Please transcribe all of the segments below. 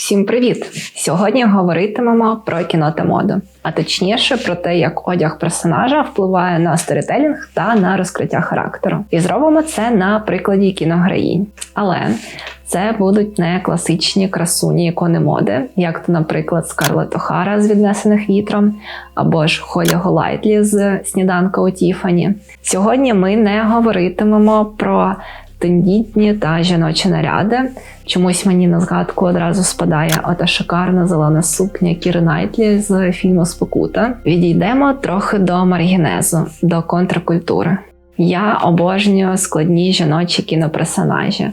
Всім привіт! Сьогодні говоритимемо про кіно та моду, а точніше про те, як одяг персонажа впливає на сторітелінг та на розкриття характеру. І зробимо це на прикладі кінограїнь. Але це будуть не класичні красуні ікони моди, як то, наприклад, Скарлетт Охара з віднесених вітром, або ж Холі Голайтлі з сніданка у Тіфані. Сьогодні ми не говоритимемо про тендітні та жіночі наряди. Чомусь мені на згадку одразу спадає ота шикарна зелена сукня Кіри Найтлі з фільму Спокута. Відійдемо трохи до маргінезу, до контркультури. Я обожнюю складні жіночі кіноперсонажі.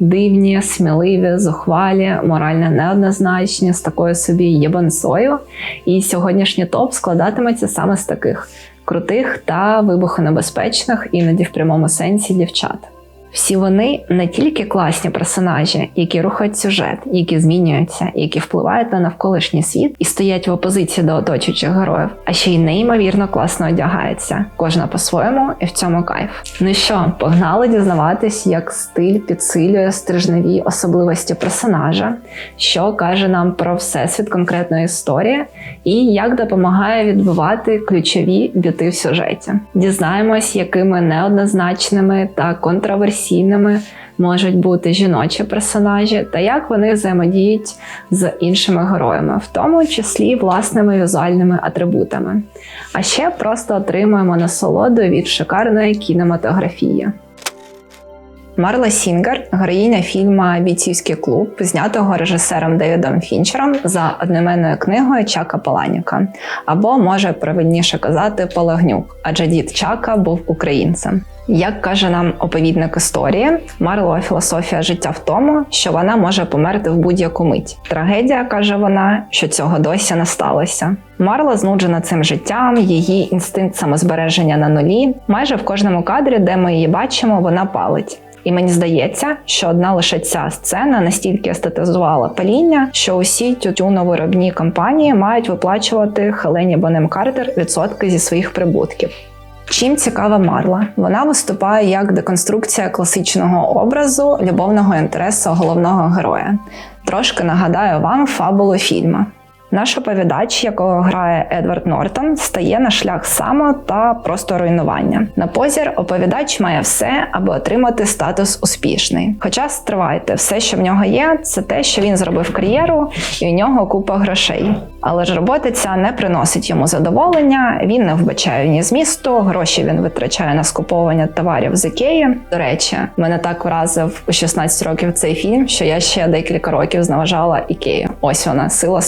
Дивні, сміливі, зухвалі, морально неоднозначні, з такою собі єбанцою. І сьогоднішній топ складатиметься саме з таких крутих та вибухонебезпечних, іноді в прямому сенсі дівчат. Всі вони не тільки класні персонажі, які рухають сюжет, які змінюються, які впливають на навколишній світ і стоять в опозиції до оточуючих героїв, а ще й неймовірно класно одягаються. Кожна по-своєму і в цьому кайф. Ну що, погнали дізнаватись, як стиль підсилює стрижневі особливості персонажа, що каже нам про всесвіт конкретної історії, і як допомагає відбивати ключові біти в сюжеті. Дізнаємось, якими неоднозначними та контроверсійними професійними можуть бути жіночі персонажі, та як вони взаємодіють з іншими героями, в тому числі власними візуальними атрибутами. А ще просто отримуємо насолоду від шикарної кінематографії. Марла Сінгер, героїня фільму Бійцівський клуб, знятого режисером Девідом Фінчером за одноіменною книгою Чака Паланіка, або може правильніше казати Палагнюк, адже дід Чака був українцем. Як каже нам оповідник історії, Марлова філософія життя в тому, що вона може померти в будь-яку мить. Трагедія каже вона, що цього досі не сталося. Марла знуджена цим життям, її інстинкт самозбереження на нулі. Майже в кожному кадрі, де ми її бачимо, вона палить. І мені здається, що одна лише ця сцена настільки естетизувала паління, що усі тютюновиробні компанії мають виплачувати Хелені Бонем Картер відсотки зі своїх прибутків. Чим цікава Марла? Вона виступає як деконструкція класичного образу любовного інтересу головного героя. Трошки нагадаю вам фабулу фільму. Наш оповідач, якого грає Едвард Нортон, стає на шлях само та просто руйнування. На позір оповідач має все, аби отримати статус успішний. Хоча стривайте, все, що в нього є, це те, що він зробив кар'єру, і у нього купа грошей. Але ж робота ця не приносить йому задоволення, він не вбачає ні змісту, гроші він витрачає на скуповування товарів з Ікеї. До речі, мене так вразив у 16 років цей фільм, що я ще декілька років зневажала Ікею. Ось вона, сила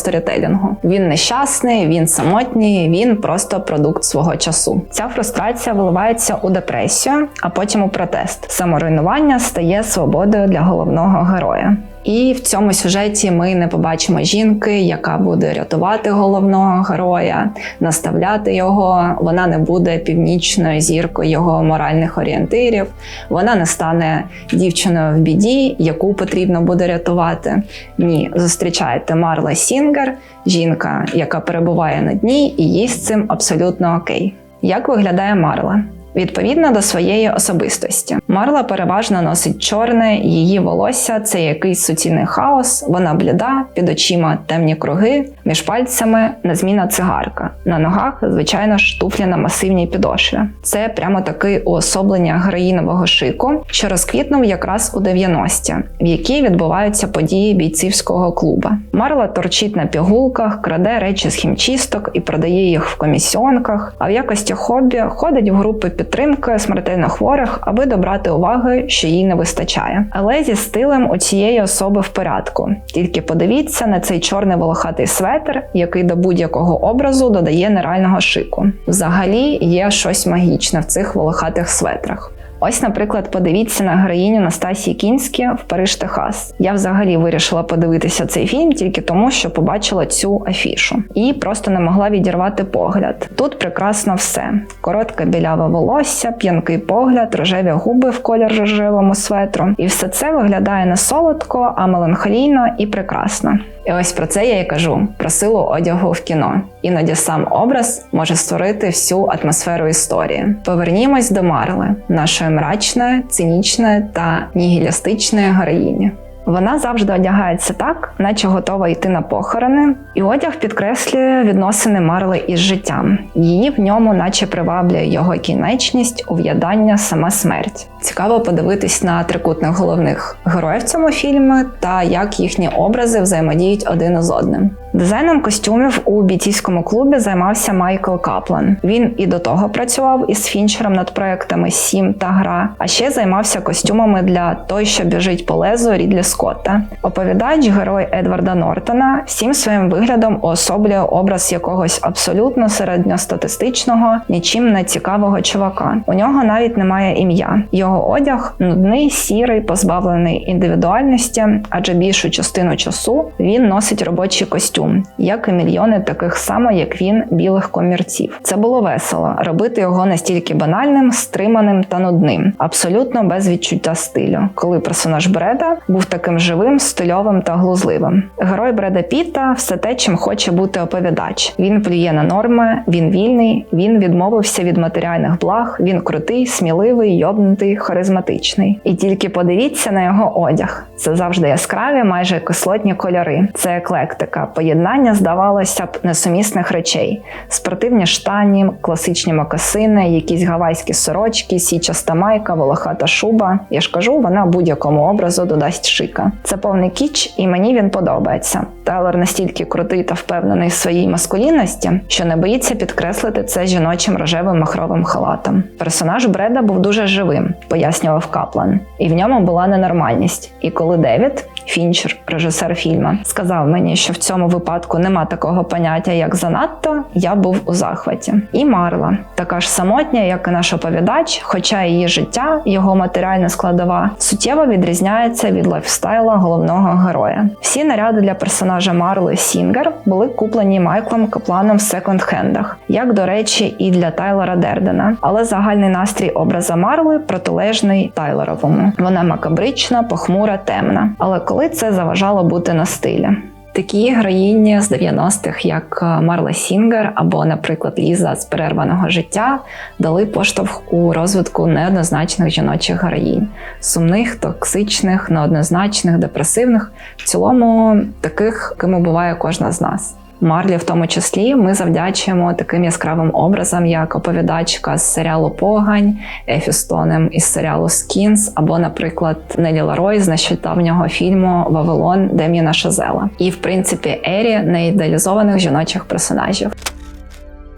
сторітелінгу. Він нещасний, він самотній, він просто продукт свого часу. Ця фрустрація виливається у депресію, а потім у протест. Саморуйнування стає свободою для головного героя. І в цьому сюжеті ми не побачимо жінки, яка буде рятувати головного героя, наставляти його. Вона не буде північною зіркою його моральних орієнтирів. Вона не стане дівчиною в біді, яку потрібно буде рятувати. Ні, зустрічаєте Марла Сінгер, жінка, яка перебуває на дні, і їй з цим абсолютно окей. Як виглядає Марла? Відповідно до своєї особистості, Марла переважно носить чорне, її волосся це якийсь суцільний хаос. Вона бліда, під очима темні круги, між пальцями незмінна цигарка. На ногах, звичайно ж, туфлі на масивній підошві. Це прямо таке уособлення героїнового шику, що розквітнув якраз у 90-ті, в якій відбуваються події бійцівського клуба. Марла торчить на пігулках, краде речі з хімчисток і продає їх в комісіонках. А в якості хобі ходить в групи підтримки смертельно хворих, аби добрати уваги, що їй не вистачає. Але зі стилем у цієї особи в порядку. Тільки подивіться на цей чорний волохатий светр, який до будь-якого образу додає нереального шику. Взагалі є щось магічне в цих волохатих светрах. Ось, наприклад, подивіться на героїню Настасії Кінські в Париж, Техас. Я взагалі вирішила подивитися цей фільм тільки тому, що побачила цю афішу, і просто не могла відірвати погляд. Тут прекрасно все: коротке біляве волосся, п'янкий погляд, рожеві губи в колір рожевому светру. І все це виглядає не солодко, а меланхолійно і прекрасно. І ось про це я і кажу: про силу одягу в кіно. Іноді сам образ може створити всю атмосферу історії. Повернімось до Марли, нашої мрачної, цинічної та нігілістичної героїні. Вона завжди одягається так, наче готова йти на похорони, і одяг підкреслює відносини Марли із життям. Її в ньому, наче приваблює його кінечність, ув'ядання, сама смерть. Цікаво подивитись на трикутних головних героїв цьому фільмі та як їхні образи взаємодіють один з одним. Дизайном костюмів у бійцівському клубі займався Майкл Каплан. Він і до того працював із Фінчером над проектами Сім та Гра, а ще займався костюмами для той, що біжить по лезу Рідлі Скотта. Оповідач, герой Едварда Нортона, всім своїм виглядом уособлює образ якогось абсолютно середньостатистичного, нічим не цікавого чувака. У нього навіть немає ім'я. Його одяг нудний, сірий, позбавлений індивідуальності, адже більшу частину часу він носить робочий костюм, як і мільйони таких само, як він, білих комірців. Це було весело робити його настільки банальним, стриманим та нудним, абсолютно без відчуття стилю, коли персонаж Бреда був таким живим, стильовим та глузливим. Герой Бреда Піта все те, чим хоче бути оповідач. Він плює на норми, він вільний, він відмовився від матеріальних благ, він крутий, сміливий, йобнутий, харизматичний. І тільки подивіться на його одяг. Це завжди яскраві, майже кислотні кольори. Це еклектика, поєднання, здавалося б, несумісних речей: спортивні штані, класичні мокасини, якісь гавайські сорочки, січаста майка, волохата шуба. Я ж кажу, вона будь-якому образу додасть шика. Це повний кіч, і мені він подобається. Тейлор настільки крутий та впевнений в своїй маскулінності, що не боїться підкреслити це жіночим рожевим махровим халатом. Персонаж Бреда був дуже живим, пояснював Каплан, і в ньому була ненормальність. І коли Девід, Фінчер, режисер фільму, сказав мені, що в цьому випадку нема такого поняття, як занадто, я був у захваті. І Марла, така ж самотня, як і наш оповідач, хоча її життя, його матеріальна складова, суттєво відрізняється від лайфстайла головного героя. Всі наряди для персонажа Марли Сінгер були куплені Майклом Капланом в секонд-хендах, як до речі, і для Тайлора Дердена. Але загальний настрій образа Марли протилежний Тайлоровому. Вона макабрична, похмура, темна. Але коли це заважало бути на стилі. Такі героїні з 90-х, як Марла Сінгер або, наприклад, Ліза з перерваного життя, дали поштовх у розвитку неоднозначних жіночих героїнь, сумних, токсичних, неоднозначних, депресивних, в цілому таких, кими буває кожна з нас. Марлі, в тому числі, ми завдячуємо таким яскравим образам, як оповідачка з серіалу Погань, Ефі Стонем із серіалу Скінс, або, наприклад, Нелі Ларой з нещодавнього фільму Вавилон Дем'яна Шазела. І, в принципі, Ері неідеалізованих жіночих персонажів.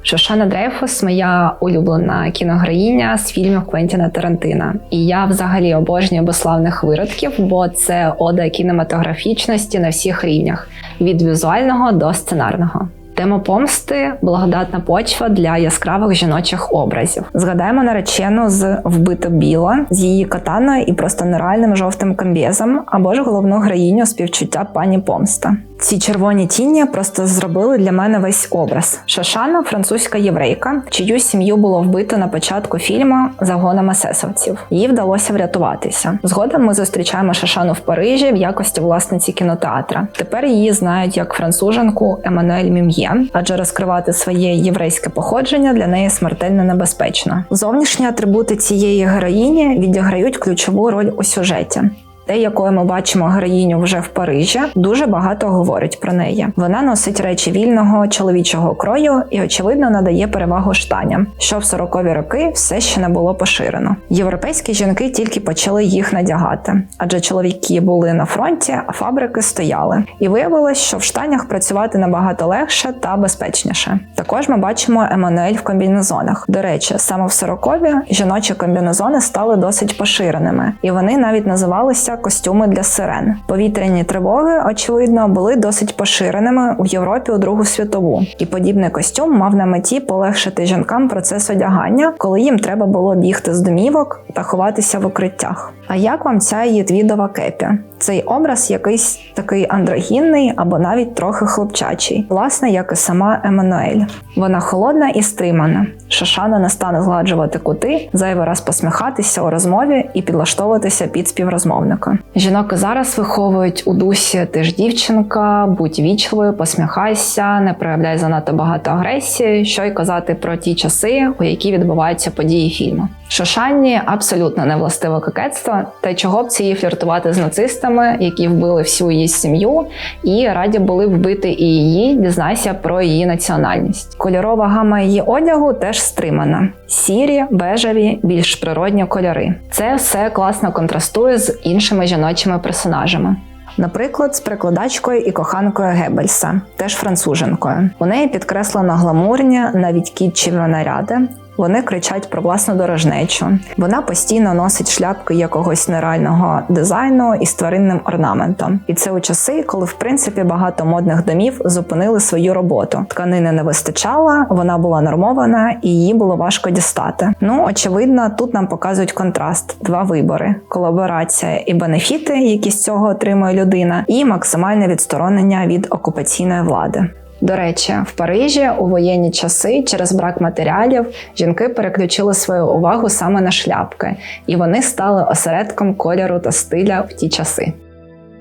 Шошана Дрейфус моя улюблена кіногероїня з фільмів Квентіна Тарантина. І я взагалі обожнюю безславних виродків, бо це ода кінематографічності на всіх рівнях від візуального до сценарного. Тема помсти благодатна почва для яскравих жіночих образів. Згадаємо наречену з вбито біла з її катаною і просто нереальним жовтим камбєзом, або ж головну героїню співчуття пані помста. Ці червоні тіні просто зробили для мене весь образ. Шашана французька єврейка, чию сім'ю було вбито на початку фільму загоном есесовців. Їй вдалося врятуватися. Згодом ми зустрічаємо Шашану в Парижі в якості власниці кінотеатра. Тепер її знають як француженку Еммануель Мім'є, адже розкривати своє єврейське походження для неї смертельно небезпечно. Зовнішні атрибути цієї героїні відіграють ключову роль у сюжеті. Те, якою ми бачимо героїню вже в Парижі, дуже багато говорить про неї. Вона носить речі вільного чоловічого крою і, очевидно, надає перевагу штаням, що в 40-ві роки все ще не було поширено. Європейські жінки тільки почали їх надягати, адже чоловіки були на фронті, а фабрики стояли. І виявилось, що в штанях працювати набагато легше та безпечніше. Також ми бачимо Еммануель в комбінезонах. До речі, саме в 40-ві жіночі комбінезони стали досить поширеними, і вони навіть називалися костюми для сирен. Повітряні тривоги, очевидно, були досить поширеними у Європі у Другу світову, і подібний костюм мав на меті полегшити жінкам процес одягання, коли їм треба було бігти з домівок та ховатися в укриттях. А як вам ця її твідова кепі? Цей образ якийсь такий андрогінний або навіть трохи хлопчачий, власне, як і сама Еммануель. Вона холодна і стримана. Шашана не стане згладжувати кути, зайвий раз посміхатися у розмові і підлаштовуватися під співрозмовника. Жінок зараз виховують у дусі ти ж дівчинка, будь вічливою, посміхайся, не проявляй занадто багато агресії, що й казати про ті часи, у які відбуваються події фільму. Шошанні абсолютно не властиво кокетство, та чого б їй фліртувати з нацистами, які вбили всю її сім'ю, і раді були вбити і її, дізнайся про її національність. Кольорова гама її одягу теж стримана: сірі, бежеві, більш природні кольори. Це все класно контрастує з іншими жіночими персонажами. Наприклад, з перекладачкою і коханкою Геббельса, теж француженкою. У неї підкреслено гламурні, навіть кітчеві наряди. Вони кричать про власну дорожнечу. Вона постійно носить шляпки якогось нереального дизайну із тваринним орнаментом. І це у часи, коли в принципі багато модних домів зупинили свою роботу. Тканини не вистачало, вона була нормована і її було важко дістати. Ну очевидно, тут нам показують контраст: два вибори: колаборація і бенефіти, які з цього отримує людина, і максимальне відсторонення від окупаційної влади. До речі, в Парижі у воєнні часи через брак матеріалів жінки переключили свою увагу саме на шляпки, і вони стали осередком кольору та стиля в ті часи.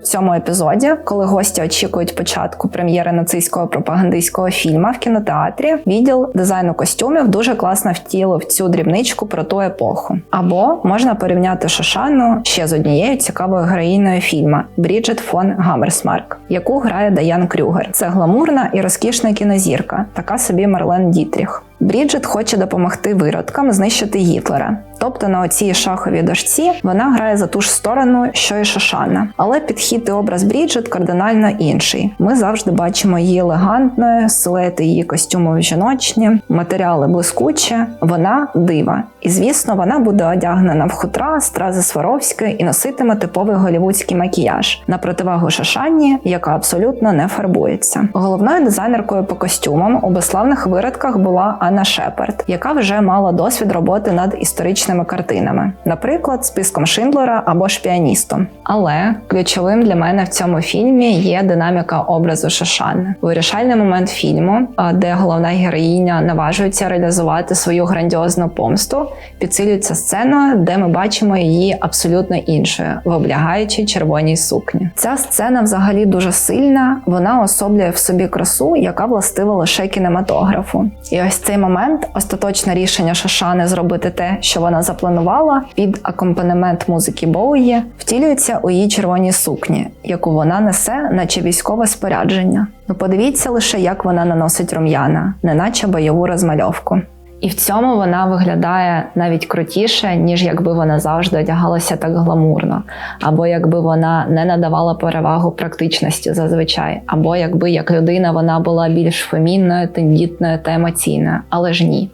Цьому епізоді, коли гості очікують початку прем'єри нацистського пропагандистського фільму в кінотеатрі, відділ дизайну костюмів дуже класно втілив цю дрібничку про ту епоху. Або можна порівняти Шошану ще з однією цікавою героїною фільму Бріджит фон Гаммерсмарк, яку грає Даян Крюгер. Це гламурна і розкішна кінозірка, така собі Марлен Дітріх. Бріджит хоче допомогти виродкам знищити Гітлера. Тобто на оцій шаховій дошці вона грає за ту ж сторону, що й Шошана. Але підхід і образ Бріджит кардинально інший. Ми завжди бачимо її елегантною, силуети її костюмів жіночні, матеріали блискучі. Вона дива. І звісно, вона буде одягнена в хутра, стрази Сваровської і носитиме типовий голівудський макіяж на противагу Шошані, яка абсолютно не фарбується. Головною дизайнеркою по костюмам у безславних виродках була Анна Шепард, яка вже мала досвід роботи над історичними картинами, наприклад, списком Шиндлера або ж піаністом. Але ключовим для мене в цьому фільмі є динаміка образу Шошани. Вирішальний момент фільму, де головна героїня наважується реалізувати свою грандіозну помсту, підсилюється сцена, де ми бачимо її абсолютно іншою, в облягаючій червоній сукні. Ця сцена взагалі дуже сильна, вона особлює в собі красу, яка властива лише кінематографу. І ось цей момент, остаточне рішення Шашани зробити те, що вона запланувала, під акомпанемент музики Боуї, втілюється у її червоній сукні, яку вона несе, наче військове спорядження. Ну подивіться лише, як вона наносить рум'яна, неначе бойову розмальовку. І в цьому вона виглядає навіть крутіше, ніж якби вона завжди одягалася так гламурно, або якби вона не надавала перевагу практичності зазвичай, або якби як людина вона була більш фемінною, тендітною та емоційною. Але ж ні.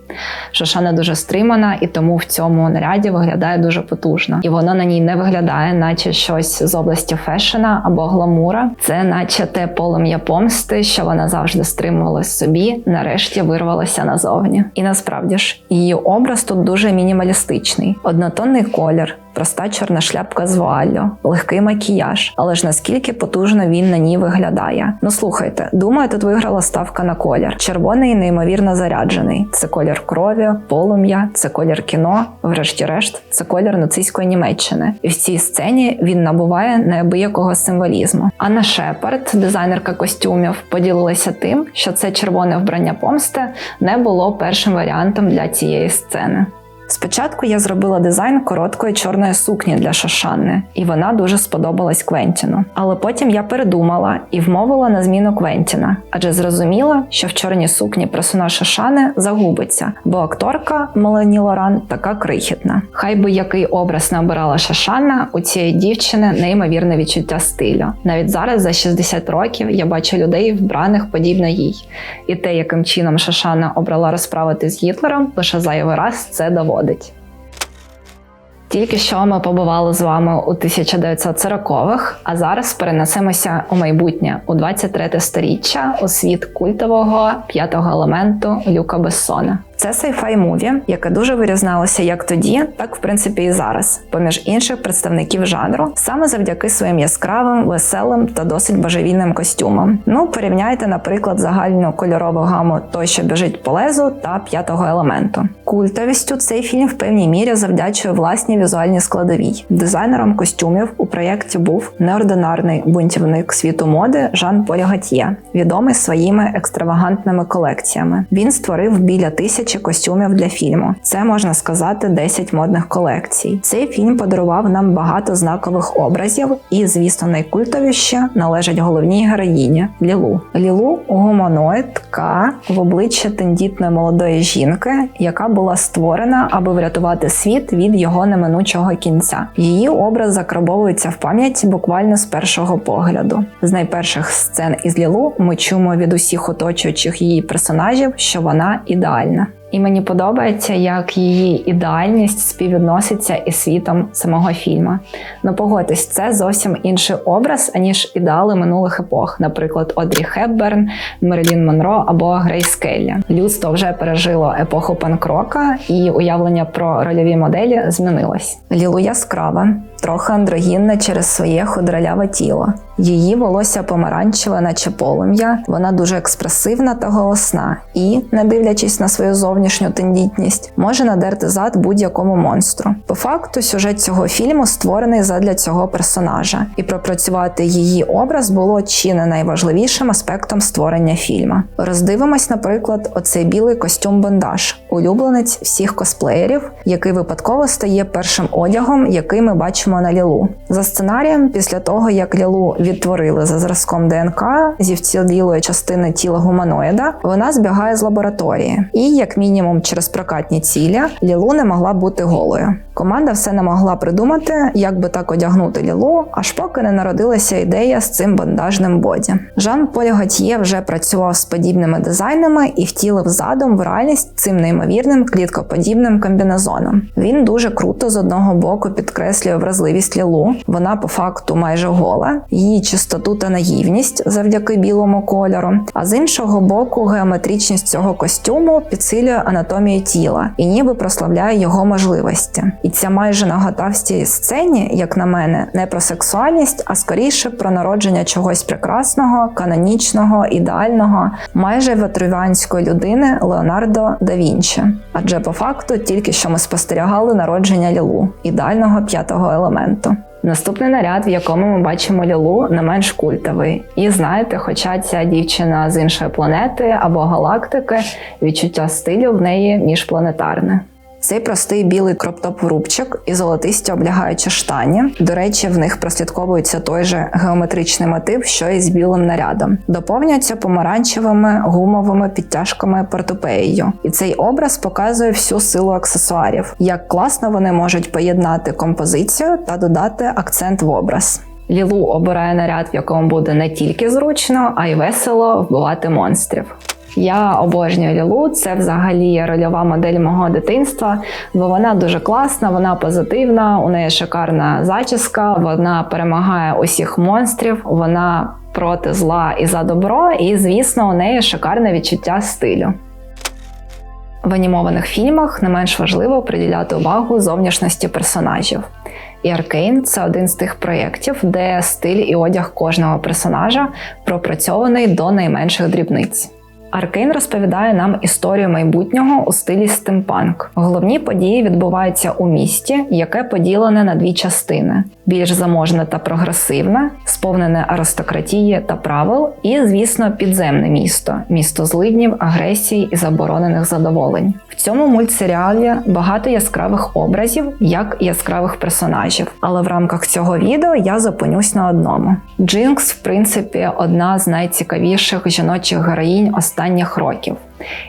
Шошана дуже стримана, і тому в цьому наряді виглядає дуже потужно. І воно на ній не виглядає, наче щось з області фешена або гламура. Це, наче те полум'я помсти, що вона завжди стримувала собі, нарешті вирвалося назовні. І насправді насправді ж. Її образ тут дуже мінімалістичний, однотонний колір, проста чорна шляпка з вуаллю, легкий макіяж, але ж наскільки потужно він на ній виглядає. Ну слухайте, думаю, тут виграла ставка на колір. Червоний неймовірно заряджений. Це колір крові, полум'я, це колір кіно, врешті-решт, це колір нацистської Німеччини. І в цій сцені він набуває неабиякого символізму. Анна Шепард, дизайнерка костюмів, поділилася тим, що це червоне вбрання помсти не було першим варіантом для цієї сцени. Спочатку я зробила дизайн короткої чорної сукні для Шошанни, і вона дуже сподобалась Квентіну. Але потім я передумала і вмовила на зміну Квентіна, адже зрозуміла, що в чорній сукні персонаж Шошани загубиться, бо акторка Мелані Лоран така крихітна. Хай би який образ не обирала Шошана, у цієї дівчини неймовірне відчуття стилю. Навіть зараз, за 60 років, я бачу людей, вбраних подібно їй. І те, яким чином Шошана обрала розправити з Гітлером, лише зайвий раз це доводить виходить. Тільки що ми побували з вами у 1940-х, а зараз перенесемося у майбутнє у 23 сторіччя у світ культового п'ятого елементу Люка Бессона. Це сайфай муві, яке дуже вирізнялося як тоді, так в принципі і зараз, поміж інших представників жанру, саме завдяки своїм яскравим, веселим та досить божевільним костюмам. Ну, порівняйте, наприклад, загальну кольорову гаму той, що біжить по лезу, та п'ятого елементу. Культовістю цей фільм в певній мірі завдячує власній візуальній складовій. Дизайнером костюмів у проєкті був неординарний бунтівник світу моди Жан Поль Гатьє, відомий своїми екстравагантними колекціями. Він створив біля тисяч тисячі костюмів для фільму. Це можна сказати 10 модних колекцій. Цей фільм подарував нам багато знакових образів, і, звісно, найкультовіше належать головній героїні Лілу. Лілу гуманоїд К в обличчя тендітної молодої жінки, яка була створена, аби врятувати світ від його неминучого кінця. Її образ закрабовується в пам'яті буквально з першого погляду. З найперших сцен із Лілу ми чуємо від усіх оточуючих її персонажів, що вона ідеальна. І мені подобається, як її ідеальність співвідноситься із світом самого фільму. Ну погодьтесь, це зовсім інший образ, аніж ідеали минулих епох, наприклад, Одрі Хепберн, Мерлін Монро або Грейс Келлі. Людство вже пережило епоху панкрока, і уявлення про рольові моделі змінилось. Лілу яскрава, трохи андрогінна через своє худраляве тіло. Її волосся помаранчеве, наче полум'я. Вона дуже експресивна та голосна, і, не дивлячись на свою зовнішню тендітність, може надерти зад будь-якому монстру. По факту, сюжет цього фільму створений задля цього персонажа, і пропрацювати її образ було чи не найважливішим аспектом створення фільму. Роздивимось, наприклад, оцей білий костюм бандаж, улюбленець всіх косплеєрів, який випадково стає першим одягом, який ми бачимо на Лілу. За сценарієм, після того як Лілу відтворили за зразком ДНК зі вцілілої частини тіла гуманоїда, вона збігає з лабораторії, і, як мінімум, через прокатні цілі Лілу не могла бути голою. Команда все не могла придумати, як би так одягнути Лілу, аж поки не народилася ідея з цим бандажним боді. Жан Поль Готьє вже працював з подібними дизайнами і втілив задум в реальність цим неймовірним кліткоподібним комбінезоном. Він дуже круто з одного боку підкреслює вразливість Лілу. Вона по факту майже гола, її чистоту та наївність завдяки білому кольору. А з іншого боку, геометричність цього костюму підсилює анатомію тіла і ніби прославляє його можливості. І ця майже нагота в цій сцені, як на мене, не про сексуальність, а скоріше про народження чогось прекрасного, канонічного, ідеального, майже ватрувянської людини Леонардо да Вінчі. Адже по факту тільки що ми спостерігали народження Лілу, ідеального п'ятого елементу. Наступний наряд, в якому ми бачимо Лілу, не менш культовий. І знаєте, хоча ця дівчина з іншої планети або галактики, відчуття стилю в неї міжпланетарне. Цей простий білий кроптоп-рубчик і золотисті облягаючі штані. До речі, в них прослідковується той же геометричний мотив, що і з білим нарядом. Доповнюються помаранчевими гумовими підтяжками портупеєю. І цей образ показує всю силу аксесуарів, як класно вони можуть поєднати композицію та додати акцент в образ. Лілу обирає наряд, в якому буде не тільки зручно, а й весело вбивати монстрів. Я обожнюю Лілу, це взагалі рольова модель мого дитинства, бо вона дуже класна, вона позитивна, у неї шикарна зачіска, вона перемагає усіх монстрів, вона проти зла і за добро, і, звісно, у неї шикарне відчуття стилю. В анімованих фільмах не менш важливо приділяти увагу зовнішності персонажів. І Аркейн це один з тих проєктів, де стиль і одяг кожного персонажа пропрацьований до найменших дрібниць. Аркейн розповідає нам історію майбутнього у стилі стимпанк. Головні події відбуваються у місті, яке поділене на дві частини: більш заможне та прогресивне, сповнене аристократії та правил, і, звісно, підземне місто місто злиднів, агресії і заборонених задоволень. В цьому мультсеріалі багато яскравих образів, як яскравих персонажів. Але в рамках цього відео я зупинюсь на одному. Джинкс, в принципі, одна з найцікавіших жіночих героїнь останніх років.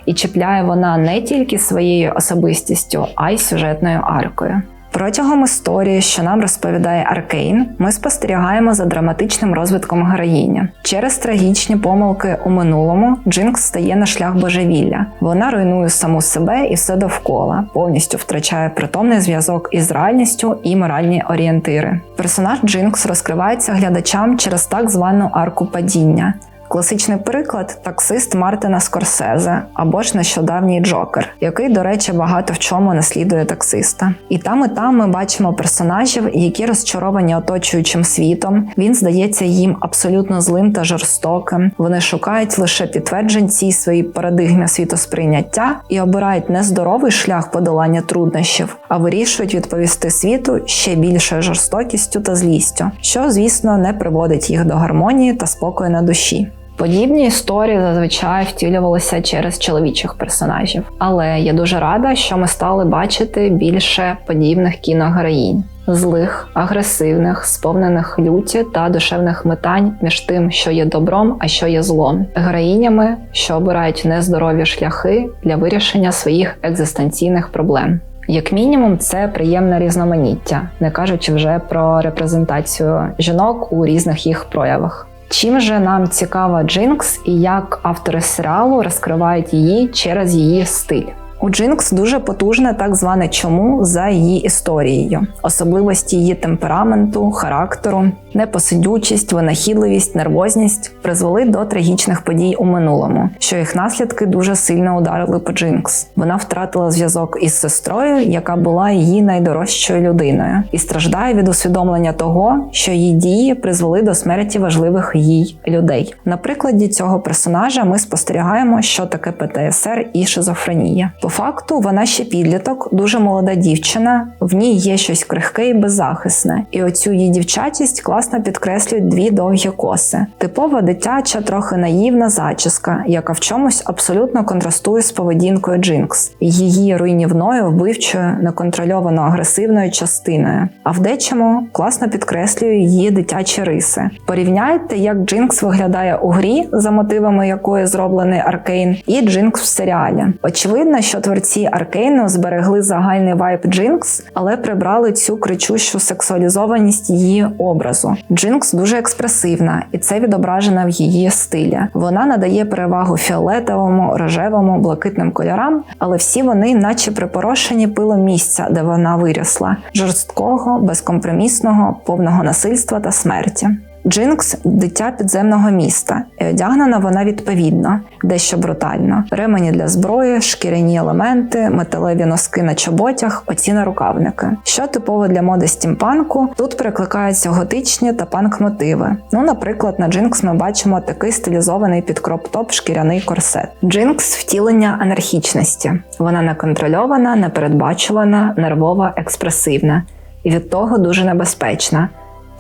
І чіпляє вона не тільки своєю особистістю, а й сюжетною аркою. Протягом історії, що нам розповідає Аркейн, ми спостерігаємо за драматичним розвитком героїні. Через трагічні помилки у минулому Джинкс стає на шлях божевілля. Вона руйнує саму себе і все довкола, повністю втрачає притомний зв'язок із реальністю і моральні орієнтири. Персонаж Джинкс розкривається глядачам через так звану арку падіння. Класичний приклад таксист Мартина Скорсезе або ж нещодавній Джокер, який, до речі, багато в чому наслідує таксиста. І там, і там ми бачимо персонажів, які розчаровані оточуючим світом. Він здається їм абсолютно злим та жорстоким. Вони шукають лише підтверджень цій своїй парадигмі світосприйняття і обирають не здоровий шлях подолання труднощів, а вирішують відповісти світу ще більшою жорстокістю та злістю, що, звісно, не приводить їх до гармонії та спокою на душі. Подібні історії зазвичай втілювалися через чоловічих персонажів, але я дуже рада, що ми стали бачити більше подібних кіногероїнь. Злих, агресивних, сповнених люті та душевних метань між тим, що є добром, а що є злом, героїнями, що обирають нездорові шляхи для вирішення своїх екзистенційних проблем. Як мінімум, це приємне різноманіття, не кажучи вже про репрезентацію жінок у різних їх проявах. Чим же нам цікава Джинкс і як автори серіалу розкривають її через її стиль? У Джинкс дуже потужне так зване чому за її історією, особливості її темпераменту, характеру, непосидючість, винахідливість, нервозність призвели до трагічних подій у минулому, що їх наслідки дуже сильно ударили по Джинкс. Вона втратила зв'язок із сестрою, яка була її найдорожчою людиною, і страждає від усвідомлення того, що її дії призвели до смерті важливих їй людей. На прикладі цього персонажа ми спостерігаємо, що таке ПТСР і шизофренія. Факту вона ще підліток, дуже молода дівчина. В ній є щось крихке і беззахисне, і оцю її дівчатість класно підкреслюють дві довгі коси. Типова дитяча, трохи наївна зачіска, яка в чомусь абсолютно контрастує з поведінкою Джинкс, її руйнівною, вбивчою, неконтрольовано агресивною частиною. А в дечому класно підкреслює її дитячі риси. Порівняйте, як Джинкс виглядає у грі, за мотивами якої зроблений Аркейн, і Джинкс в серіалі. Очевидно, що творці Аркейну зберегли загальний вайб Джинкс, але прибрали цю кричущу сексуалізованість її образу. Джинкс дуже експресивна, і це відображено в її стилі. Вона надає перевагу фіолетовому, рожевому, блакитним кольорам, але всі вони, наче припорошені пилом місця, де вона виросла, жорсткого, безкомпромісного, повного насильства та смерті. Джинкс дитя підземного міста, і одягнена вона відповідно, дещо брутально. Ремені для зброї, шкіряні елементи, металеві носки на чоботях, оці нарукавники. Що типово для моди стімпанку, тут перекликаються готичні та панк-мотиви. Ну, наприклад, на Джинкс ми бачимо такий стилізований під кроп-топ шкіряний корсет. Джинкс втілення анархічності. Вона неконтрольована, непередбачувана, нервова, експресивна і від того дуже небезпечна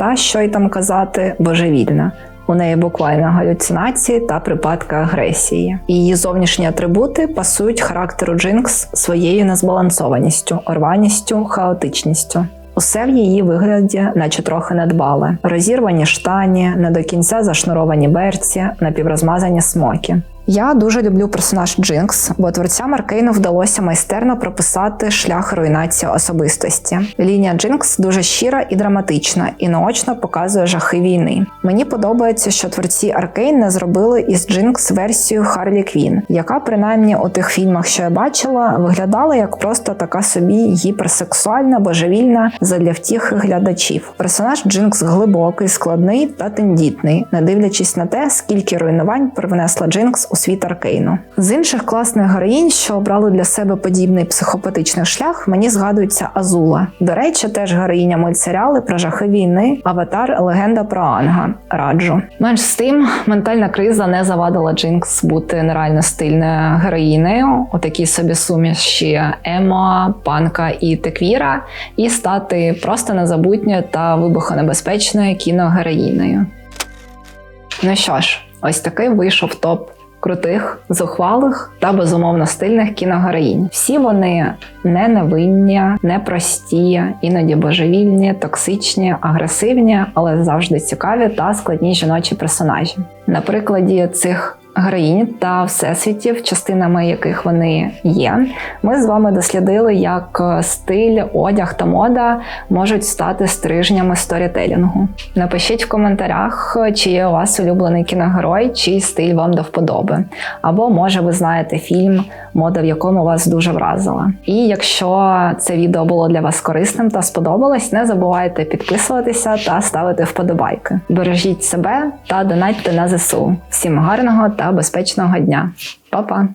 та що й там казати, божевільна. У неї буквально галюцинації та припадки агресії. Її зовнішні атрибути пасують характеру Джинкс своєю незбалансованістю, орваністю, хаотичністю. Усе в її вигляді, наче трохи недбале. Розірвані штані, не до кінця зашнуровані берці, напіврозмазані смокі. Я дуже люблю персонаж Джинкс, бо творцям Аркейну вдалося майстерно прописати шлях руйнації особистості. Лінія Джинкс дуже щира і драматична, і наочно показує жахи війни. Мені подобається, що творці Аркейн не зробили із Джинкс версію Харлі Квін, яка принаймні у тих фільмах, що я бачила, виглядала як просто така собі гіперсексуальна, божевільна задля втіхи глядачів. Персонаж Джинкс глибокий, складний та тендітний, не дивлячись на те, скільки руйнувань привнесла Джинкс у світ Аркейну. З інших класних героїнь, що обрали для себе подібний психопатичний шлях, мені згадується Азула. До речі, теж героїня мультсеріали про жахи війни, аватар, легенда про Анга. Раджу. Менш з тим, ментальна криза не завадила Джинкс бути нереально стильною героїнею, у такій собі суміші Емо, Панка і Теквіра, і стати просто незабутньою та вибухонебезпечною кіногероїнею. Ну що ж, ось такий вийшов топ крутих, зухвалих та безумовно стильних кіногероїнь. Всі вони не невинні, не прості, іноді божевільні, токсичні, агресивні, але завжди цікаві та складні жіночі персонажі. На прикладі цих героїнь та всесвітів, частинами яких вони є. Ми з вами дослідили, як стиль, одяг та мода можуть стати стрижнями сторітелінгу. Напишіть в коментарях, чи є у вас улюблений кіногерой, чий стиль вам до вподоби. Або, може, ви знаєте фільм, мода в якому вас дуже вразила. І якщо це відео було для вас корисним та сподобалось, не забувайте підписуватися та ставити вподобайки. Бережіть себе та донатьте на ЗСУ. Всім гарного та безпечного дня. Па-па!